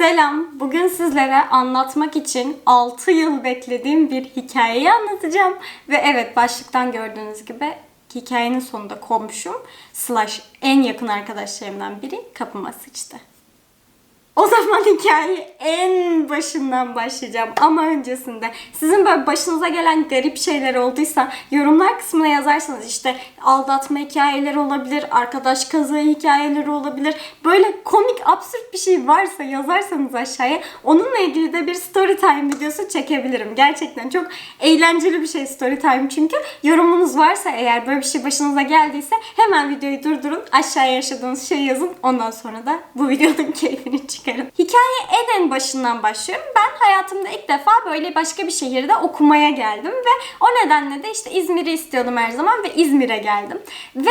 Selam. Bugün sizlere anlatmak için 6 yıl beklediğim bir hikayeyi anlatacağım. Ve evet başlıktan gördüğünüz gibi hikayenin sonunda komşum slash en yakın arkadaşlarımdan biri kapıma sıçtı. O zaman hikaye en başından başlayacağım ama öncesinde sizin böyle başınıza gelen garip şeyler olduysa yorumlar kısmına yazarsanız işte aldatma hikayeleri olabilir, arkadaş kazığı hikayeleri olabilir. Böyle komik absürt bir şey varsa yazarsanız aşağıya onunla ilgili de bir story time videosu çekebilirim. Gerçekten çok eğlenceli bir şey story time çünkü yorumunuz varsa eğer böyle bir şey başınıza geldiyse hemen videoyu durdurun aşağıya yaşadığınız şeyi yazın ondan sonra da bu videonun keyfini çıkarın. Hikaye en en başından başlıyorum. Ben hayatımda ilk defa böyle başka bir şehirde okumaya geldim ve o nedenle de işte İzmir'i istiyordum her zaman ve İzmir'e geldim. Ve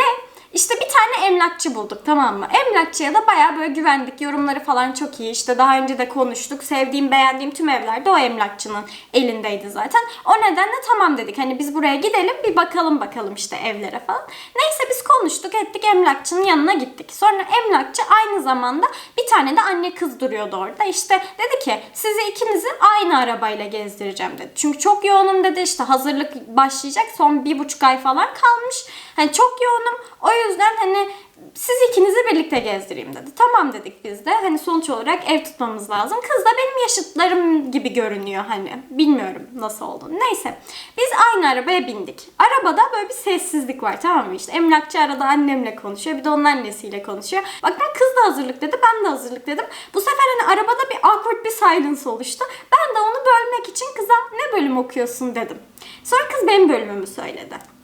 işte bir tane emlakçı bulduk tamam mı? Emlakçıya da bayağı böyle güvendik. Yorumları falan çok iyi. İşte daha önce de konuştuk. Sevdiğim, beğendiğim tüm evler de o emlakçının elindeydi zaten. O nedenle tamam dedik. Hani biz buraya gidelim bir bakalım bakalım işte evlere falan. Neyse biz konuştuk ettik emlakçının yanına gittik. Sonra emlakçı aynı zamanda bir tane de anne kız duruyordu orada. İşte dedi ki sizi ikinizi aynı arabayla gezdireceğim dedi. Çünkü çok yoğunum dedi işte hazırlık başlayacak. Son bir buçuk ay falan kalmış. Hani çok yoğunum. O yüzden hani siz ikinizi birlikte gezdireyim dedi. Tamam dedik biz de. Hani sonuç olarak ev tutmamız lazım. Kız da benim yaşıtlarım gibi görünüyor hani. Bilmiyorum nasıl olduğunu. Neyse. Biz aynı arabaya bindik. Arabada böyle bir sessizlik var tamam mı? İşte emlakçı arada annemle konuşuyor. Bir de onun annesiyle konuşuyor. Bakın kız da hazırlık dedi. Ben de hazırlık dedim. Bu sefer hani arabada bir awkward bir silence oluştu. Ben de onu bölmek için kıza ne bölüm okuyorsun dedim. Sonra kız benim bölümümü söyledi.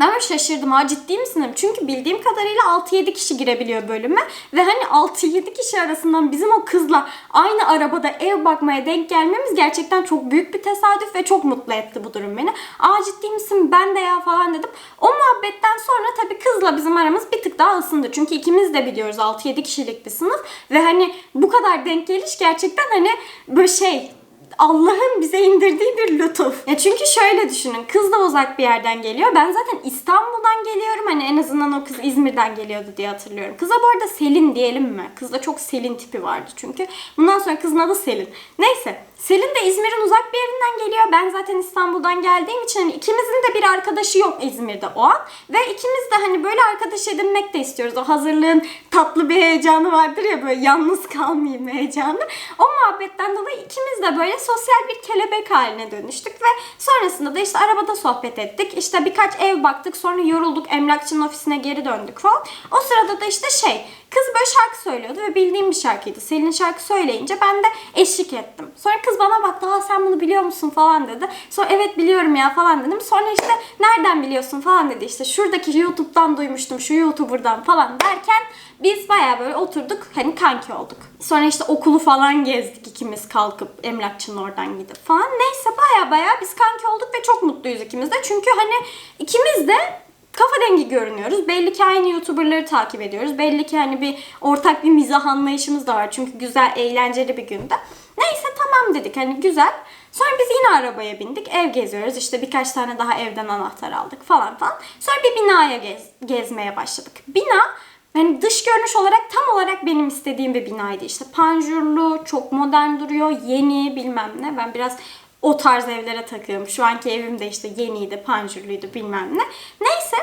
Ben böyle şaşırdım. Ha ciddi misin? Çünkü bildiğim kadarıyla 6-7 kişi girebiliyor bölüme. Ve hani 6-7 kişi arasından bizim o kızla aynı arabada ev bakmaya denk gelmemiz gerçekten çok büyük bir tesadüf ve çok mutlu etti bu durum beni. Aa ciddi misin? Ben de ya falan dedim. O muhabbetten sonra tabii kızla bizim aramız bir tık daha ısındı. Çünkü ikimiz de biliyoruz 6-7 kişilik bir sınıf. Ve hani bu kadar denk geliş gerçekten hani böyle şey Allah'ın bize indirdiği bir lütuf. Ya çünkü şöyle düşünün. Kız da uzak bir yerden geliyor. Ben zaten İstanbul'dan geliyorum. Hani en azından o kız İzmir'den geliyordu diye hatırlıyorum. Kıza bu arada Selin diyelim mi? Kızda çok Selin tipi vardı çünkü. Bundan sonra kızın adı Selin. Neyse. Selin de İzmir'in uzak bir yerinden geliyor. Ben zaten İstanbul'dan geldiğim için hani ikimizin de bir arkadaşı yok İzmir'de o an. Ve ikimiz de hani böyle arkadaş edinmek de istiyoruz. O hazırlığın tatlı bir heyecanı vardır ya böyle yalnız kalmayayım heyecanı. O muhabbetten dolayı ikimiz de böyle sosyal bir kelebek haline dönüştük ve sonrasında da işte arabada sohbet ettik. İşte birkaç ev baktık sonra yorulduk emlakçının ofisine geri döndük falan. O sırada da işte şey Kız böyle şarkı söylüyordu ve bildiğim bir şarkıydı. Selin şarkı söyleyince ben de eşlik ettim. Sonra kız bana baktı, aa sen bunu biliyor musun falan dedi. Sonra evet biliyorum ya falan dedim. Sonra işte nereden biliyorsun falan dedi. İşte şuradaki YouTube'dan duymuştum, şu YouTuber'dan falan derken biz baya böyle oturduk hani kanki olduk. Sonra işte okulu falan gezdik ikimiz kalkıp emlakçının oradan gidip falan. Neyse baya baya biz kanki olduk ve çok mutluyuz ikimiz de. Çünkü hani ikimiz de kafa dengi görünüyoruz. Belli ki aynı YouTuber'ları takip ediyoruz. Belli ki hani bir ortak bir mizah anlayışımız da var. Çünkü güzel, eğlenceli bir günde. Neyse tamam dedik hani güzel. Sonra biz yine arabaya bindik. Ev geziyoruz. İşte birkaç tane daha evden anahtar aldık falan falan. Sonra bir binaya gez, gezmeye başladık. Bina yani dış görünüş olarak tam olarak benim istediğim bir binaydı. İşte panjurlu, çok modern duruyor, yeni bilmem ne. Ben biraz o tarz evlere takıyorum. Şu anki evim de işte yeniydi, panjurluydu bilmem ne. Neyse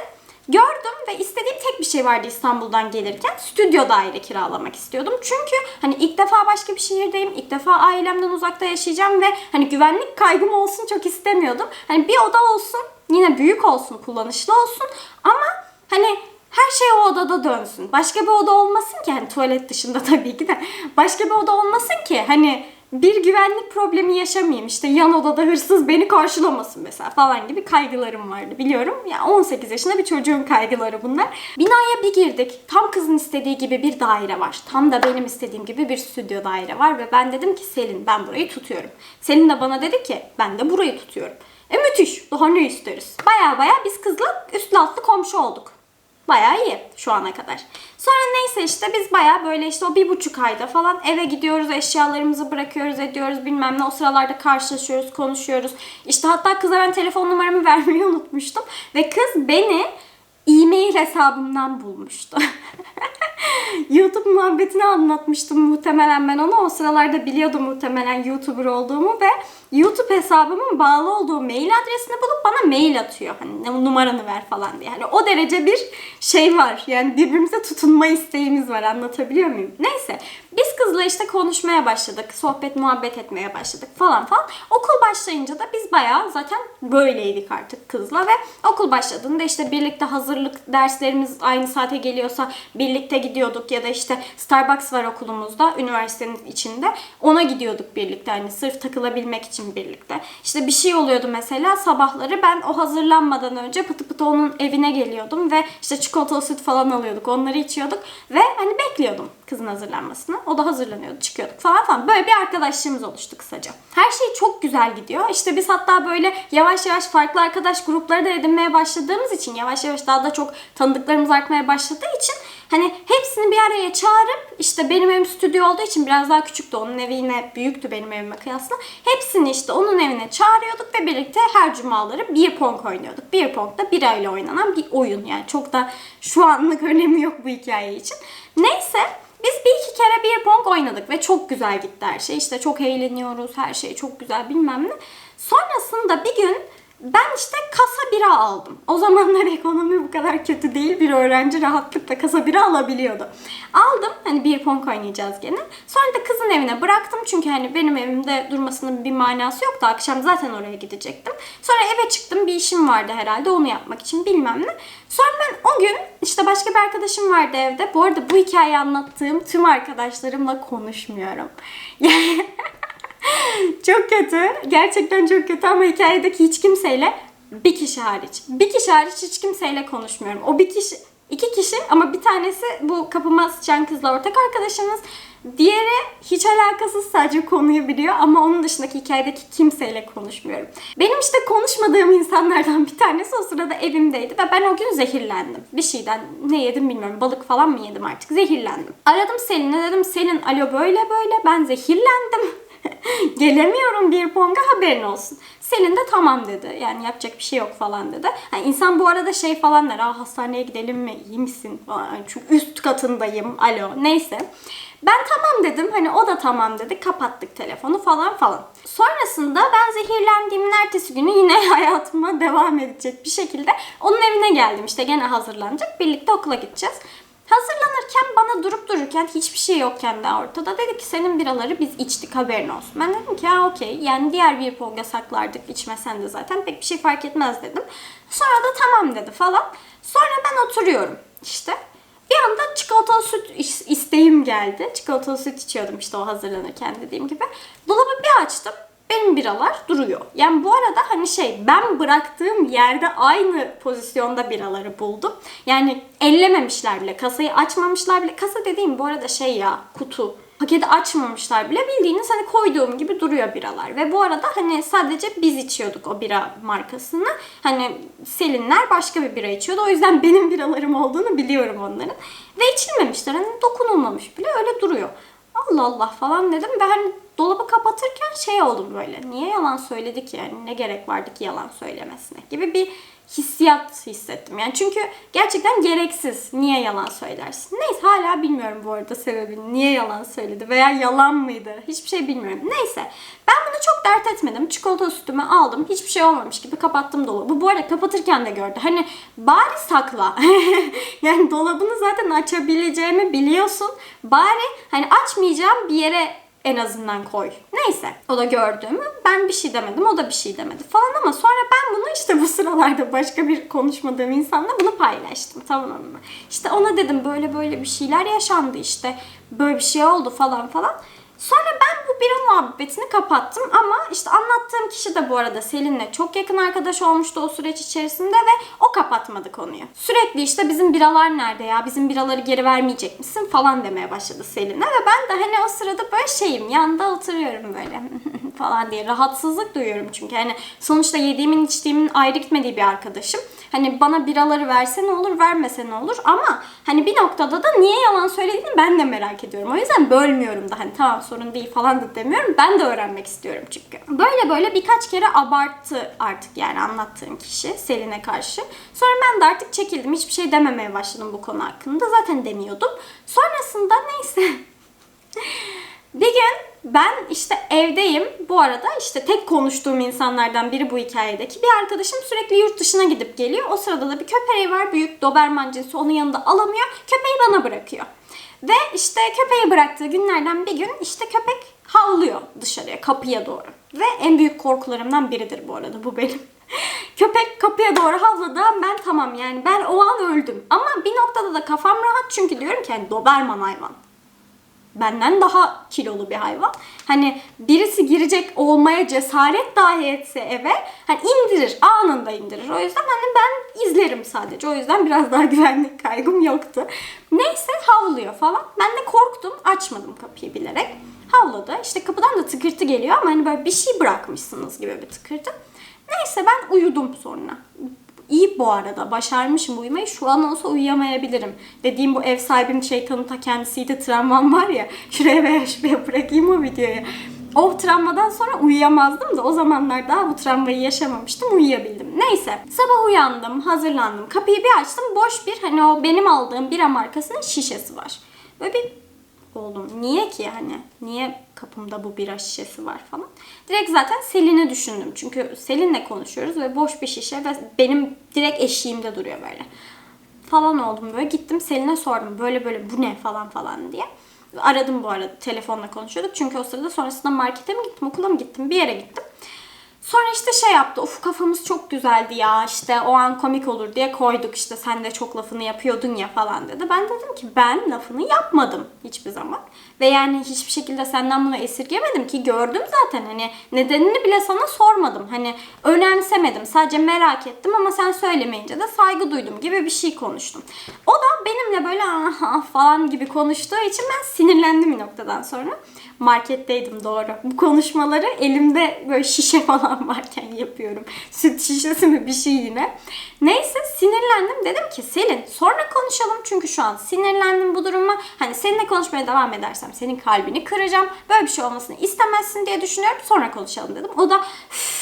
gördüm ve istediğim tek bir şey vardı İstanbul'dan gelirken. Stüdyo daire kiralamak istiyordum. Çünkü hani ilk defa başka bir şehirdeyim. ilk defa ailemden uzakta yaşayacağım ve hani güvenlik kaygım olsun çok istemiyordum. Hani bir oda olsun, yine büyük olsun, kullanışlı olsun ama hani her şey o odada dönsün. Başka bir oda olmasın ki hani tuvalet dışında tabii ki de. Başka bir oda olmasın ki hani bir güvenlik problemi yaşamayayım. İşte yan odada hırsız beni karşılamasın mesela falan gibi kaygılarım vardı biliyorum. Ya yani 18 yaşında bir çocuğun kaygıları bunlar. Binaya bir girdik. Tam kızın istediği gibi bir daire var. Tam da benim istediğim gibi bir stüdyo daire var ve ben dedim ki Selin ben burayı tutuyorum. Selin de bana dedi ki ben de burayı tutuyorum. E müthiş. Daha ne isteriz? Baya baya biz kızla üstlü altlı komşu olduk. Bayağı iyi şu ana kadar. Sonra neyse işte biz bayağı böyle işte o bir buçuk ayda falan eve gidiyoruz, eşyalarımızı bırakıyoruz, ediyoruz bilmem ne. O sıralarda karşılaşıyoruz, konuşuyoruz. İşte hatta kıza ben telefon numaramı vermeyi unutmuştum. Ve kız beni e-mail hesabımdan bulmuştu. YouTube muhabbetini anlatmıştım muhtemelen ben ona. O sıralarda biliyordu muhtemelen YouTuber olduğumu ve YouTube hesabımın bağlı olduğu mail adresini bulup bana mail atıyor. Hani "Ne- numaranı ver falan diye. Yani o derece bir şey var. Yani birbirimize tutunma isteğimiz var. Anlatabiliyor muyum? Neyse. Biz kızla işte konuşmaya başladık. Sohbet, muhabbet etmeye başladık falan falan. Okul başlayınca da biz bayağı zaten böyleydik artık kızla ve okul başladığında işte birlikte hazırlık derslerimiz aynı saate geliyorsa birlikte gidiyorduk ya da işte Starbucks var okulumuzda üniversitenin içinde ona gidiyorduk birlikte hani sırf takılabilmek için birlikte. İşte bir şey oluyordu mesela sabahları ben o hazırlanmadan önce pıtı pıtı onun evine geliyordum ve işte çikolatalı süt falan alıyorduk onları içiyorduk ve hani bekliyordum kızın hazırlanmasını. O da hazırlanıyordu çıkıyorduk falan falan. Böyle bir arkadaşlığımız oluştu kısaca. Her şey çok güzel gidiyor. İşte biz hatta böyle yavaş yavaş farklı arkadaş grupları da edinmeye başladığımız için yavaş yavaş daha da çok tanıdıklarımız artmaya başladığı için hani hepsini bir araya çağırıp işte benim evim stüdyo olduğu için biraz daha küçüktü. Onun evi yine büyüktü benim evime kıyasla. Hepsini işte onun evine çağırıyorduk ve birlikte her cumaları bir pong oynuyorduk. Bir pong da birayla oynanan bir oyun yani. Çok da şu anlık önemi yok bu hikaye için. Neyse biz bir iki kere bir pong oynadık ve çok güzel gitti her şey. İşte çok eğleniyoruz, her şey çok güzel bilmem ne. Sonrasında bir gün ben işte kasa bira aldım. O zamanlar ekonomi bu kadar kötü değil. Bir öğrenci rahatlıkla kasa bira alabiliyordu. Aldım. Hani bir pong oynayacağız gene. Sonra da kızın evine bıraktım. Çünkü hani benim evimde durmasının bir manası yoktu. Akşam zaten oraya gidecektim. Sonra eve çıktım. Bir işim vardı herhalde. Onu yapmak için bilmem ne. Sonra ben o gün işte başka bir arkadaşım vardı evde. Bu arada bu hikayeyi anlattığım tüm arkadaşlarımla konuşmuyorum. Yani çok kötü. Gerçekten çok kötü ama hikayedeki hiç kimseyle bir kişi hariç. Bir kişi hariç hiç kimseyle konuşmuyorum. O bir kişi, iki kişi ama bir tanesi bu kapıma sıçan kızla ortak arkadaşımız. Diğeri hiç alakasız sadece konuyu biliyor ama onun dışındaki hikayedeki kimseyle konuşmuyorum. Benim işte konuşmadığım insanlardan bir tanesi o sırada evimdeydi ve ben o gün zehirlendim. Bir şeyden ne yedim bilmiyorum balık falan mı yedim artık zehirlendim. Aradım Selin'e dedim Selin alo böyle böyle ben zehirlendim. Gelemiyorum bir ponga haberin olsun. Selin de tamam dedi. Yani yapacak bir şey yok falan dedi. Yani insan bu arada şey falan der. Hastaneye gidelim mi? İyi misin? Falan. Çünkü üst katındayım. Alo. Neyse. Ben tamam dedim. Hani o da tamam dedi. Kapattık telefonu falan falan. Sonrasında ben zehirlendiğimin ertesi günü yine hayatıma devam edecek bir şekilde onun evine geldim. İşte gene hazırlanacak. Birlikte okula gideceğiz. Hazırlanırken bana durup dururken hiçbir şey yokken de ortada dedi ki senin biraları biz içtik haberin olsun. Ben dedim ki ya okey yani diğer bir polga saklardık içmesen de zaten pek bir şey fark etmez dedim. Sonra da tamam dedi falan. Sonra ben oturuyorum işte. Bir anda çikolatalı süt is- isteğim geldi. Çikolatalı süt içiyordum işte o hazırlanırken dediğim gibi. Dolabı bir açtım benim biralar duruyor. Yani bu arada hani şey ben bıraktığım yerde aynı pozisyonda biraları buldum. Yani ellememişler bile. Kasayı açmamışlar bile. Kasa dediğim bu arada şey ya kutu. Paketi açmamışlar bile. Bildiğiniz hani koyduğum gibi duruyor biralar. Ve bu arada hani sadece biz içiyorduk o bira markasını. Hani Selinler başka bir bira içiyordu. O yüzden benim biralarım olduğunu biliyorum onların. Ve içilmemişler. Hani dokunulmamış bile öyle duruyor. Allah Allah falan dedim ve dolabı kapatırken şey oldum böyle. Niye yalan söyledi ki yani ne gerek vardı ki yalan söylemesine gibi bir hissiyat hissettim. Yani çünkü gerçekten gereksiz. Niye yalan söylersin? Neyse hala bilmiyorum bu arada sebebini. Niye yalan söyledi veya yalan mıydı? Hiçbir şey bilmiyorum. Neyse. Ben bunu çok dert etmedim. Çikolata sütümü aldım. Hiçbir şey olmamış gibi kapattım dolabı. Bu arada kapatırken de gördü. Hani bari sakla. yani dolabını zaten açabileceğimi biliyorsun. Bari hani açmayacağım bir yere en azından koy. Neyse. O da gördüğümü ben bir şey demedim. O da bir şey demedi falan ama sonra ben bunu işte bu sıralarda başka bir konuşmadığım insanla bunu paylaştım. Tamam mı? İşte ona dedim böyle böyle bir şeyler yaşandı işte. Böyle bir şey oldu falan falan. Sonra ben bu bira muhabbetini kapattım ama işte anlattığım kişi de bu arada Selin'le çok yakın arkadaş olmuştu o süreç içerisinde ve o kapatmadı konuyu. Sürekli işte bizim biralar nerede ya? Bizim biraları geri vermeyecek misin? falan demeye başladı Selin'e ve ben de hani o sırada böyle şeyim yanında oturuyorum böyle falan diye rahatsızlık duyuyorum çünkü. Hani sonuçta yediğimin içtiğimin ayrı gitmediği bir arkadaşım Hani bana biraları verse ne olur, vermese ne olur ama hani bir noktada da niye yalan söylediğini ben de merak ediyorum. O yüzden bölmüyorum da hani tamam sorun değil falan da demiyorum. Ben de öğrenmek istiyorum çünkü. Böyle böyle birkaç kere abarttı artık yani anlattığım kişi Selin'e karşı. Sonra ben de artık çekildim. Hiçbir şey dememeye başladım bu konu hakkında. Zaten demiyordum. Sonrasında neyse bir gün ben işte evdeyim. Bu arada işte tek konuştuğum insanlardan biri bu hikayedeki. Bir arkadaşım sürekli yurt dışına gidip geliyor. O sırada da bir köpeği var. Büyük Doberman cinsi onun yanında alamıyor. Köpeği bana bırakıyor. Ve işte köpeği bıraktığı günlerden bir gün işte köpek havlıyor dışarıya kapıya doğru. Ve en büyük korkularımdan biridir bu arada bu benim. Köpek kapıya doğru havladı ben tamam yani ben o an öldüm. Ama bir noktada da kafam rahat çünkü diyorum ki hani Doberman hayvan benden daha kilolu bir hayvan. Hani birisi girecek olmaya cesaret dahi etse eve hani indirir, anında indirir. O yüzden hani ben izlerim sadece. O yüzden biraz daha güvenlik kaygım yoktu. Neyse havlıyor falan. Ben de korktum, açmadım kapıyı bilerek. Havladı. İşte kapıdan da tıkırtı geliyor ama hani böyle bir şey bırakmışsınız gibi bir tıkırtı. Neyse ben uyudum sonra. İyi bu arada. Başarmışım uyumayı. Şu an olsa uyuyamayabilirim. Dediğim bu ev sahibim şeytanın ta kendisiydi travmam var ya. Şuraya veya şuraya bırakayım o videoyu. O travmadan sonra uyuyamazdım da o zamanlar daha bu travmayı yaşamamıştım. Uyuyabildim. Neyse. Sabah uyandım, hazırlandım. Kapıyı bir açtım. Boş bir hani o benim aldığım bira markasının şişesi var. Böyle bir oğlum niye ki yani? Niye kapımda bu bira şişesi var falan. Direkt zaten Selin'i düşündüm. Çünkü Selin'le konuşuyoruz ve boş bir şişe ve benim direkt eşiğimde duruyor böyle. Falan oldum böyle. Gittim Selin'e sordum böyle böyle bu ne falan falan diye. Aradım bu arada telefonla konuşuyorduk. Çünkü o sırada sonrasında markete mi gittim okula mı gittim bir yere gittim. Sonra işte şey yaptı. Uf kafamız çok güzeldi ya işte o an komik olur diye koyduk işte sen de çok lafını yapıyordun ya falan dedi. Ben dedim ki ben lafını yapmadım hiçbir zaman. Ve yani hiçbir şekilde senden bunu esirgemedim ki gördüm zaten hani nedenini bile sana sormadım. Hani önemsemedim sadece merak ettim ama sen söylemeyince de saygı duydum gibi bir şey konuştum. O da benimle böyle aha falan gibi konuştuğu için ben sinirlendim bir noktadan sonra. Marketteydim doğru. Bu konuşmaları elimde böyle şişe falan varken yapıyorum. Süt şişesi mi bir şey yine. Neyse sinirlendim. Dedim ki Selin sonra konuşalım çünkü şu an sinirlendim bu duruma. Hani seninle konuşmaya devam edersem senin kalbini kıracağım. Böyle bir şey olmasını istemezsin diye düşünüyorum. Sonra konuşalım dedim. O da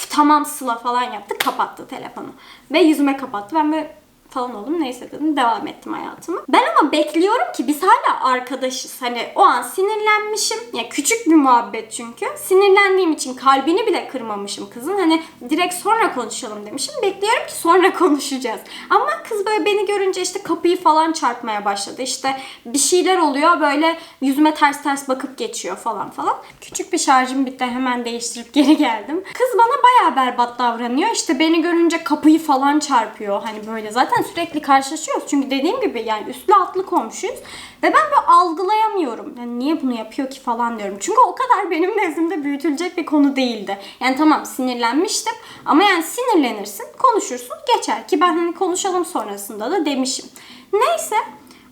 tamam Sıla falan yaptı. Kapattı telefonu. Ve yüzüme kapattı. Ben böyle falan oldum. Neyse dedim. Devam ettim hayatımı. Ben ama bekliyorum ki biz hala arkadaşız. Hani o an sinirlenmişim. Ya küçük bir muhabbet çünkü. Sinirlendiğim için kalbini bile kırmamışım kızın. Hani direkt sonra konuşalım demişim. Bekliyorum ki sonra konuşacağız. Ama kız böyle beni görünce işte kapıyı falan çarpmaya başladı. İşte bir şeyler oluyor böyle yüzüme ters ters bakıp geçiyor falan falan. Küçük bir şarjım bitti. Hemen değiştirip geri geldim. Kız bana bayağı berbat davranıyor. İşte beni görünce kapıyı falan çarpıyor. Hani böyle zaten sürekli karşılaşıyoruz. Çünkü dediğim gibi yani üstlü atlı komşuyuz. Ve ben böyle algılayamıyorum. Yani niye bunu yapıyor ki falan diyorum. Çünkü o kadar benim nezdimde büyütülecek bir konu değildi. Yani tamam sinirlenmiştim. Ama yani sinirlenirsin, konuşursun, geçer. Ki ben hani konuşalım sonrasında da demişim. Neyse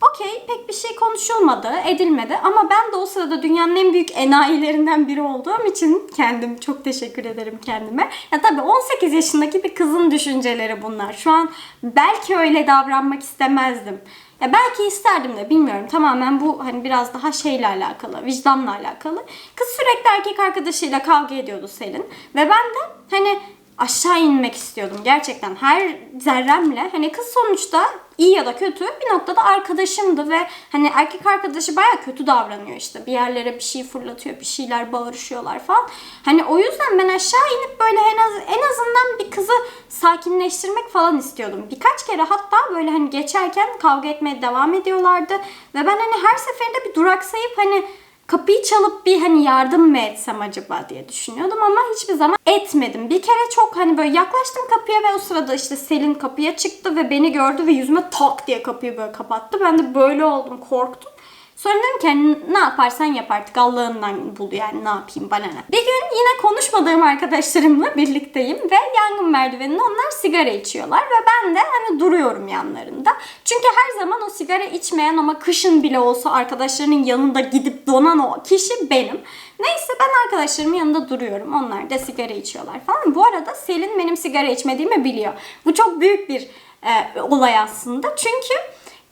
Okey pek bir şey konuşulmadı, edilmedi ama ben de o sırada dünyanın en büyük enayilerinden biri olduğum için kendim çok teşekkür ederim kendime. Ya tabii 18 yaşındaki bir kızın düşünceleri bunlar. Şu an belki öyle davranmak istemezdim. Ya belki isterdim de bilmiyorum. Tamamen bu hani biraz daha şeyle alakalı, vicdanla alakalı. Kız sürekli erkek arkadaşıyla kavga ediyordu Selin. Ve ben de hani aşağı inmek istiyordum gerçekten her zerremle. Hani kız sonuçta iyi ya da kötü bir noktada arkadaşımdı ve hani erkek arkadaşı baya kötü davranıyor işte. Bir yerlere bir şey fırlatıyor, bir şeyler bağırışıyorlar falan. Hani o yüzden ben aşağı inip böyle en, az, en azından bir kızı sakinleştirmek falan istiyordum. Birkaç kere hatta böyle hani geçerken kavga etmeye devam ediyorlardı. Ve ben hani her seferinde bir duraksayıp hani kapıyı çalıp bir hani yardım mı etsem acaba diye düşünüyordum ama hiçbir zaman etmedim. Bir kere çok hani böyle yaklaştım kapıya ve o sırada işte Selin kapıya çıktı ve beni gördü ve yüzüme tak diye kapıyı böyle kapattı. Ben de böyle oldum, korktum. Sonra dedim ki hani ne yaparsan yap artık Allah'ından bul yani ne yapayım bana ne. Bir gün yine konuşmadığım arkadaşlarımla birlikteyim ve yangın merdiveninde onlar sigara içiyorlar ve ben de hani duruyorum yanlarında. Çünkü her zaman o sigara içmeyen ama kışın bile olsa arkadaşlarının yanında gidip donan o kişi benim. Neyse ben arkadaşlarımın yanında duruyorum. Onlar da sigara içiyorlar falan. Bu arada Selin benim sigara içmediğimi biliyor. Bu çok büyük bir e, olay aslında. Çünkü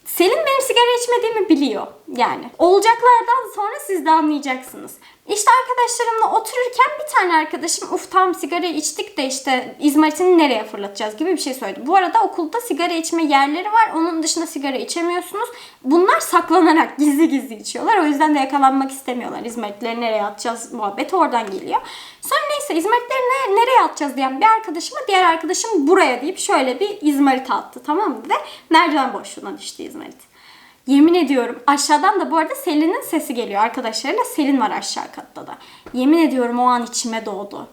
Selin benim sigara içmediğimi biliyor. Yani olacaklardan sonra siz de anlayacaksınız. İşte arkadaşlarımla otururken bir tane arkadaşım uf tam sigara içtik de işte izmaritini nereye fırlatacağız gibi bir şey söyledi. Bu arada okulda sigara içme yerleri var. Onun dışında sigara içemiyorsunuz. Bunlar saklanarak gizli gizli içiyorlar. O yüzden de yakalanmak istemiyorlar. İzmaritleri nereye atacağız muhabbeti oradan geliyor. Sonra neyse izmaritleri ne, nereye atacağız diyen bir arkadaşıma diğer arkadaşım buraya deyip şöyle bir izmarit attı tamam mı? Ve merdiven boşluğuna düştü izmarit. Yemin ediyorum aşağıdan da bu arada Selin'in sesi geliyor arkadaşlarıyla. Selin var aşağı katta da. Yemin ediyorum o an içime doğdu.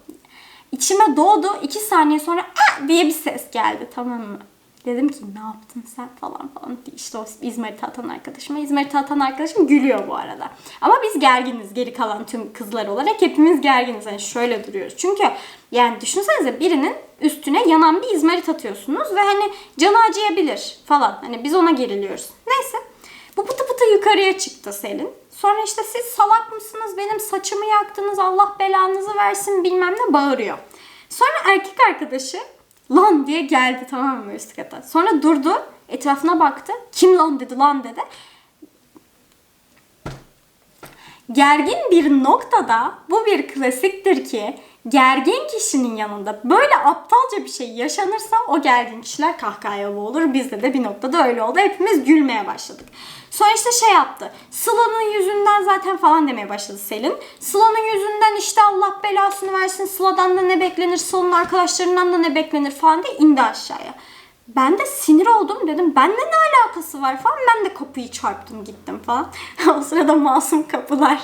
İçime doğdu. iki saniye sonra "Aa!" diye bir ses geldi tamam mı? Dedim ki ne yaptın sen falan falan. İşte o İzmarit'i atan arkadaşıma. İzmarit'i atan arkadaşım gülüyor bu arada. Ama biz gerginiz geri kalan tüm kızlar olarak. Hepimiz gerginiz. Yani şöyle duruyoruz. Çünkü yani düşünsenize birinin üstüne yanan bir izmarit atıyorsunuz ve hani canı acıyabilir falan. Hani biz ona geriliyoruz. Neyse. Bu pıtı pıtı yukarıya çıktı Selin. Sonra işte siz salak mısınız benim saçımı yaktınız Allah belanızı versin bilmem ne bağırıyor. Sonra erkek arkadaşı lan diye geldi tamam mı üst kata. Sonra durdu etrafına baktı. Kim lan dedi lan dedi. Gergin bir noktada bu bir klasiktir ki gergin kişinin yanında böyle aptalca bir şey yaşanırsa o gergin kişiler kahkahaya boğulur. Bizde de bir noktada öyle oldu. Hepimiz gülmeye başladık. Sonra işte şey yaptı. Sıla'nın yüzünden zaten falan demeye başladı Selin. Sıla'nın yüzünden işte Allah belasını versin. Sıla'dan da ne beklenir, Sıla'nın arkadaşlarından da ne beklenir falan diye indi aşağıya. Ben de sinir oldum dedim. Benle ne alakası var falan. Ben de kapıyı çarptım gittim falan. o sırada masum kapılar.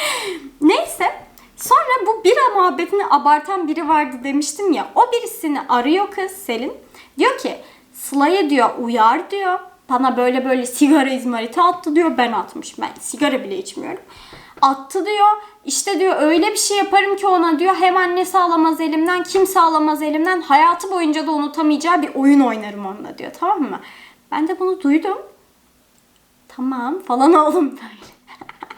Neyse. Sonra bu bira muhabbetini abartan biri vardı demiştim ya. O birisini arıyor kız Selin. Diyor ki Sıla'ya diyor uyar diyor. Bana böyle böyle sigara izmariti attı diyor. Ben atmış. Ben sigara bile içmiyorum. Attı diyor. İşte diyor öyle bir şey yaparım ki ona diyor. Hem annesi alamaz elimden, kimse alamaz elimden. Hayatı boyunca da unutamayacağı bir oyun oynarım onunla diyor. Tamam mı? Ben de bunu duydum. Tamam falan oğlum böyle.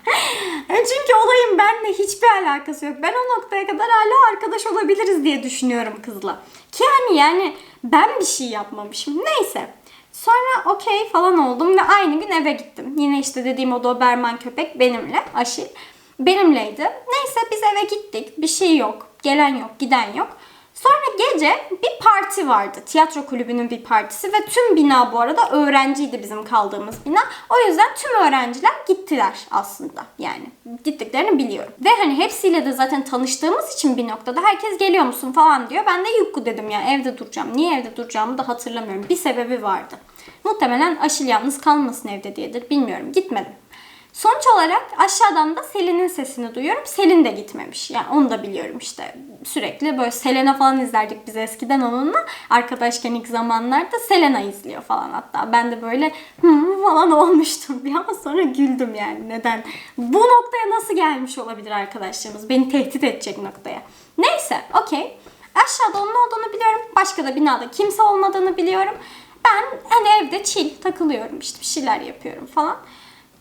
Yani Çünkü olayın benimle hiçbir alakası yok. Ben o noktaya kadar hala arkadaş olabiliriz diye düşünüyorum kızla. Ki hani yani ben bir şey yapmamışım. Neyse. Sonra okey falan oldum ve aynı gün eve gittim. Yine işte dediğim o Doberman köpek benimle, Aşil. Benimleydi. Neyse biz eve gittik. Bir şey yok. Gelen yok, giden yok. Sonra gece bir parti vardı. Tiyatro kulübünün bir partisi ve tüm bina bu arada öğrenciydi bizim kaldığımız bina. O yüzden tüm öğrenciler gittiler aslında. Yani gittiklerini biliyorum. Ve hani hepsiyle de zaten tanıştığımız için bir noktada herkes geliyor musun falan diyor. Ben de yukku dedim ya evde duracağım. Niye evde duracağımı da hatırlamıyorum. Bir sebebi vardı. Muhtemelen Aşil yalnız kalmasın evde diyedir. Bilmiyorum. Gitmedim. Sonuç olarak aşağıdan da Selin'in sesini duyuyorum. Selin de gitmemiş. Yani onu da biliyorum işte. Sürekli böyle Selena falan izlerdik biz eskiden onunla. Arkadaşken ilk zamanlarda Selena izliyor falan hatta. Ben de böyle hı falan olmuştum bir ama sonra güldüm yani. Neden? Bu noktaya nasıl gelmiş olabilir arkadaşlarımız? Beni tehdit edecek noktaya. Neyse okey. Aşağıda onun olduğunu biliyorum. Başka da binada kimse olmadığını biliyorum. Ben hani evde chill takılıyorum işte bir şeyler yapıyorum falan.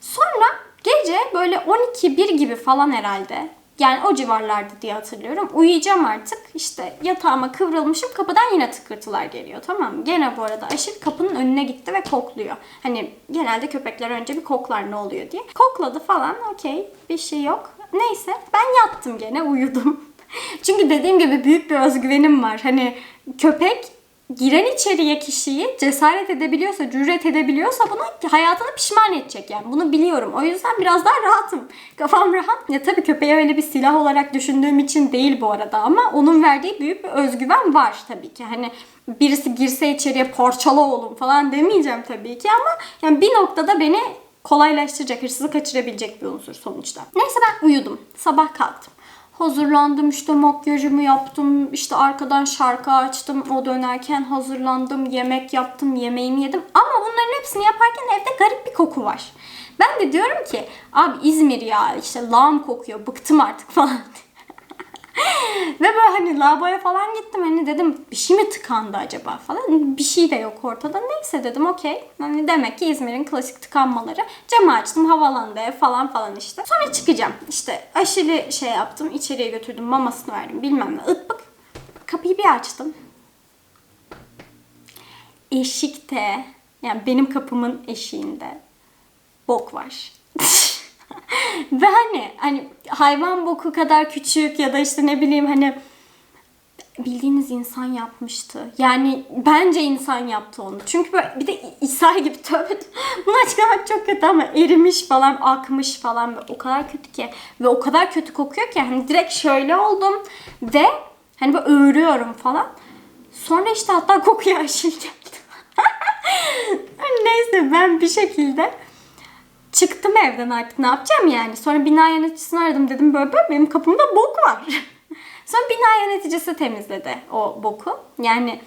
Sonra gece böyle 12-1 gibi falan herhalde. Yani o civarlarda diye hatırlıyorum. Uyuyacağım artık. İşte yatağıma kıvrılmışım. Kapıdan yine tıkırtılar geliyor tamam mı? Gene bu arada Aşil kapının önüne gitti ve kokluyor. Hani genelde köpekler önce bir koklar ne oluyor diye. Kokladı falan okey bir şey yok. Neyse ben yattım gene uyudum. Çünkü dediğim gibi büyük bir özgüvenim var. Hani köpek giren içeriye kişiyi cesaret edebiliyorsa, cüret edebiliyorsa buna hayatını pişman edecek yani. Bunu biliyorum. O yüzden biraz daha rahatım. Kafam rahat. Ya tabii köpeği öyle bir silah olarak düşündüğüm için değil bu arada ama onun verdiği büyük bir özgüven var tabii ki. Hani birisi girse içeriye parçala oğlum falan demeyeceğim tabii ki ama yani bir noktada beni kolaylaştıracak, hırsızı kaçırabilecek bir unsur sonuçta. Neyse ben uyudum. Sabah kalktım. Hazırlandım işte makyajımı yaptım işte arkadan şarkı açtım o dönerken hazırlandım yemek yaptım yemeğimi yedim ama bunların hepsini yaparken evde garip bir koku var. Ben de diyorum ki abi İzmir ya işte lağım kokuyor bıktım artık falan. Ve böyle hani lavaboya falan gittim hani dedim bir şey mi tıkandı acaba falan. Bir şey de yok ortada. Neyse dedim okey. Hani demek ki İzmir'in klasik tıkanmaları. Camı açtım havalandı falan falan işte. Sonra çıkacağım. İşte aşili şey yaptım. içeriye götürdüm mamasını verdim bilmem ne ıtbık. Kapıyı bir açtım. eşikte yani benim kapımın eşiğinde bok var. Ve hani hani hayvan boku kadar küçük ya da işte ne bileyim hani bildiğiniz insan yapmıştı. Yani bence insan yaptı onu. Çünkü böyle bir de İsa gibi tövbe. Bunu açıklamak çok kötü ama erimiş falan, akmış falan. O kadar kötü ki. Ve o kadar kötü kokuyor ki. Hani direkt şöyle oldum. Ve hani böyle öğürüyorum falan. Sonra işte hatta kokuya aşırı geldi. Neyse ben bir şekilde çıktım evden artık ne yapacağım yani. Sonra bina yöneticisini aradım dedim böyle böyle benim kapımda bok var. Sonra bina yöneticisi temizledi o boku. Yani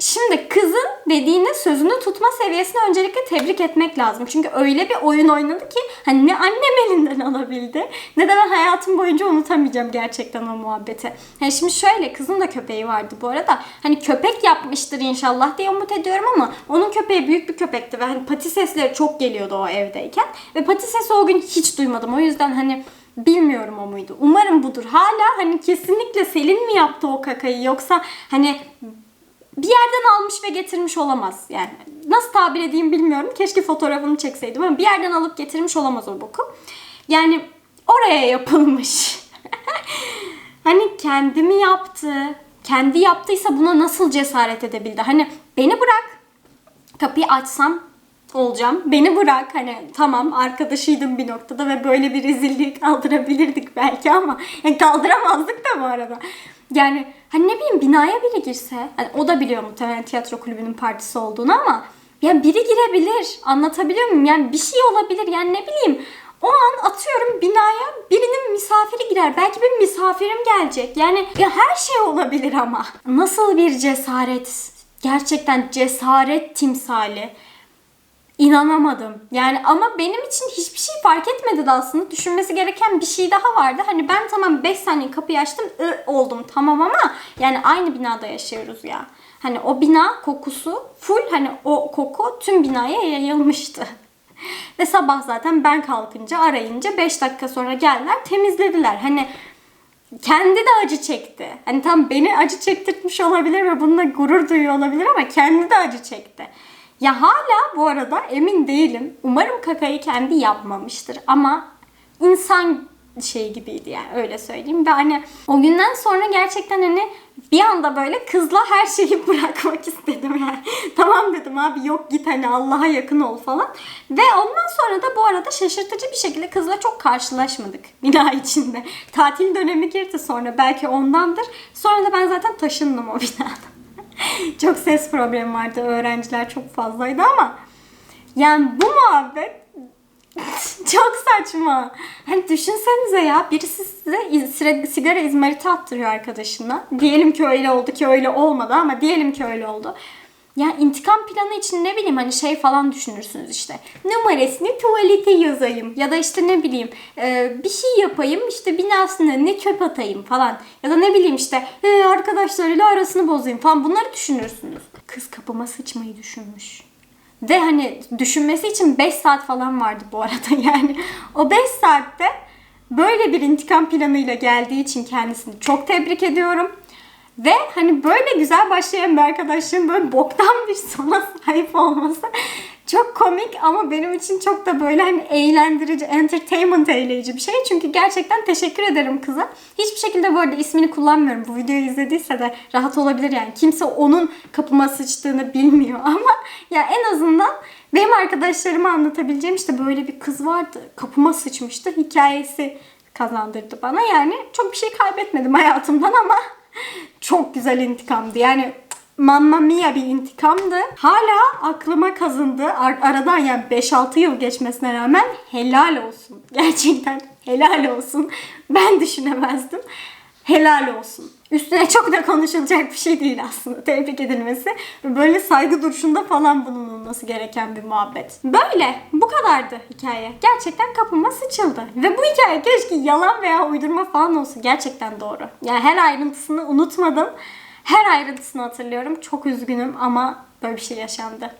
Şimdi kızın dediğini sözünü tutma seviyesini öncelikle tebrik etmek lazım. Çünkü öyle bir oyun oynadı ki hani ne annem elinden alabildi ne de ben hayatım boyunca unutamayacağım gerçekten o muhabbeti. Yani şimdi şöyle kızın da köpeği vardı bu arada. Hani köpek yapmıştır inşallah diye umut ediyorum ama onun köpeği büyük bir köpekti ve hani pati sesleri çok geliyordu o evdeyken. Ve pati sesi o gün hiç duymadım. O yüzden hani Bilmiyorum o muydu. Umarım budur. Hala hani kesinlikle Selin mi yaptı o kakayı yoksa hani bir yerden almış ve getirmiş olamaz. Yani nasıl tabir edeyim bilmiyorum. Keşke fotoğrafını çekseydim ama bir yerden alıp getirmiş olamaz o boku. Yani oraya yapılmış. hani kendimi yaptı. Kendi yaptıysa buna nasıl cesaret edebildi? Hani beni bırak. Kapıyı açsam olacağım. Beni bırak hani tamam arkadaşıydım bir noktada ve böyle bir rezilliği kaldırabilirdik belki ama yani kaldıramazdık da bu arada. Yani hani ne bileyim binaya biri girse hani o da biliyor muhtemelen tiyatro kulübünün partisi olduğunu ama yani biri girebilir. Anlatabiliyor muyum? Yani bir şey olabilir. Yani ne bileyim o an atıyorum binaya birinin misafiri girer. Belki bir misafirim gelecek. Yani ya her şey olabilir ama. Nasıl bir cesaret. Gerçekten cesaret timsali inanamadım. Yani ama benim için hiçbir şey fark etmedi de aslında. Düşünmesi gereken bir şey daha vardı. Hani ben tamam 5 saniye kapıyı açtım ı, oldum tamam ama yani aynı binada yaşıyoruz ya. Hani o bina kokusu full hani o koku tüm binaya yayılmıştı. Ve sabah zaten ben kalkınca arayınca 5 dakika sonra geldiler temizlediler. Hani kendi de acı çekti. Hani tam beni acı çektirtmiş olabilir ve bununla gurur duyuyor olabilir ama kendi de acı çekti. Ya hala bu arada emin değilim. Umarım kakayı kendi yapmamıştır ama insan şey gibiydi yani öyle söyleyeyim. Ve hani o günden sonra gerçekten hani bir anda böyle kızla her şeyi bırakmak istedim yani. tamam dedim abi yok git hani Allah'a yakın ol falan. Ve ondan sonra da bu arada şaşırtıcı bir şekilde kızla çok karşılaşmadık bina içinde. Tatil dönemi girdi sonra belki ondandır. Sonra da ben zaten taşındım o binadan. çok ses problemi vardı. Öğrenciler çok fazlaydı ama yani bu muhabbet çok saçma. Hani düşünsenize ya birisi size sigara izmariti attırıyor arkadaşına. Diyelim ki öyle oldu ki öyle olmadı ama diyelim ki öyle oldu. Ya intikam planı için ne bileyim hani şey falan düşünürsünüz işte. Numarasını tuvalete yazayım. Ya da işte ne bileyim e, bir şey yapayım işte binasına ne çöp atayım falan. Ya da ne bileyim işte e, arkadaşlarıyla arasını bozayım falan bunları düşünürsünüz. Kız kapıma sıçmayı düşünmüş. Ve hani düşünmesi için 5 saat falan vardı bu arada yani. O 5 saatte böyle bir intikam planıyla geldiği için kendisini çok tebrik ediyorum. Ve hani böyle güzel başlayan bir arkadaşlığın böyle boktan bir sona sahip olması çok komik ama benim için çok da böyle hani eğlendirici, entertainment eyleyici bir şey. Çünkü gerçekten teşekkür ederim kıza. Hiçbir şekilde bu arada ismini kullanmıyorum. Bu videoyu izlediyse de rahat olabilir yani. Kimse onun kapıma sıçtığını bilmiyor ama ya en azından benim arkadaşlarıma anlatabileceğim işte böyle bir kız vardı. Kapıma sıçmıştı. Hikayesi kazandırdı bana. Yani çok bir şey kaybetmedim hayatımdan ama çok güzel intikamdı. Yani Mamma Mia bir intikamdı. Hala aklıma kazındı. Ar- aradan yani 5-6 yıl geçmesine rağmen helal olsun. Gerçekten helal olsun. Ben düşünemezdim. Helal olsun. Üstüne çok da konuşulacak bir şey değil aslında. Tebrik edilmesi. Böyle saygı duruşunda falan bulunulması gereken bir muhabbet. Böyle. Bu kadardı hikaye. Gerçekten kapıma sıçıldı. Ve bu hikaye keşke yalan veya uydurma falan olsa. Gerçekten doğru. Yani her ayrıntısını unutmadım. Her ayrıntısını hatırlıyorum. Çok üzgünüm ama böyle bir şey yaşandı.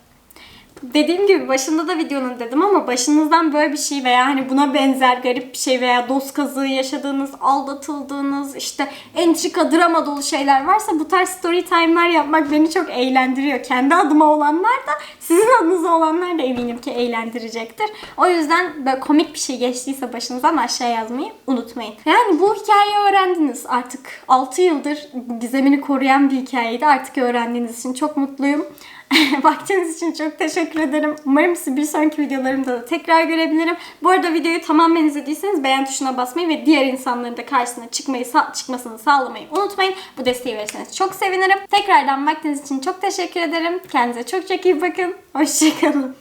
Dediğim gibi başında da videonun dedim ama başınızdan böyle bir şey veya hani buna benzer garip bir şey veya dost kazığı yaşadığınız, aldatıldığınız, işte entrika, drama dolu şeyler varsa bu tarz story time'lar yapmak beni çok eğlendiriyor. Kendi adıma olanlar da sizin adınıza olanlar da eminim ki eğlendirecektir. O yüzden böyle komik bir şey geçtiyse başınızdan aşağı yazmayı unutmayın. Yani bu hikayeyi öğrendiniz artık. 6 yıldır gizemini koruyan bir hikayeydi. Artık öğrendiğiniz için çok mutluyum. Vaktiniz için çok teşekkür ederim. Umarım sizi bir sonraki videolarımda da tekrar görebilirim. Bu arada videoyu tamamen izlediyseniz beğen tuşuna basmayı ve diğer insanların da karşısına çıkmayı çıkmasını sağlamayı unutmayın. Bu desteği verirseniz çok sevinirim. Tekrardan vaktiniz için çok teşekkür ederim. Kendinize çok çok iyi bakın. Hoşçakalın.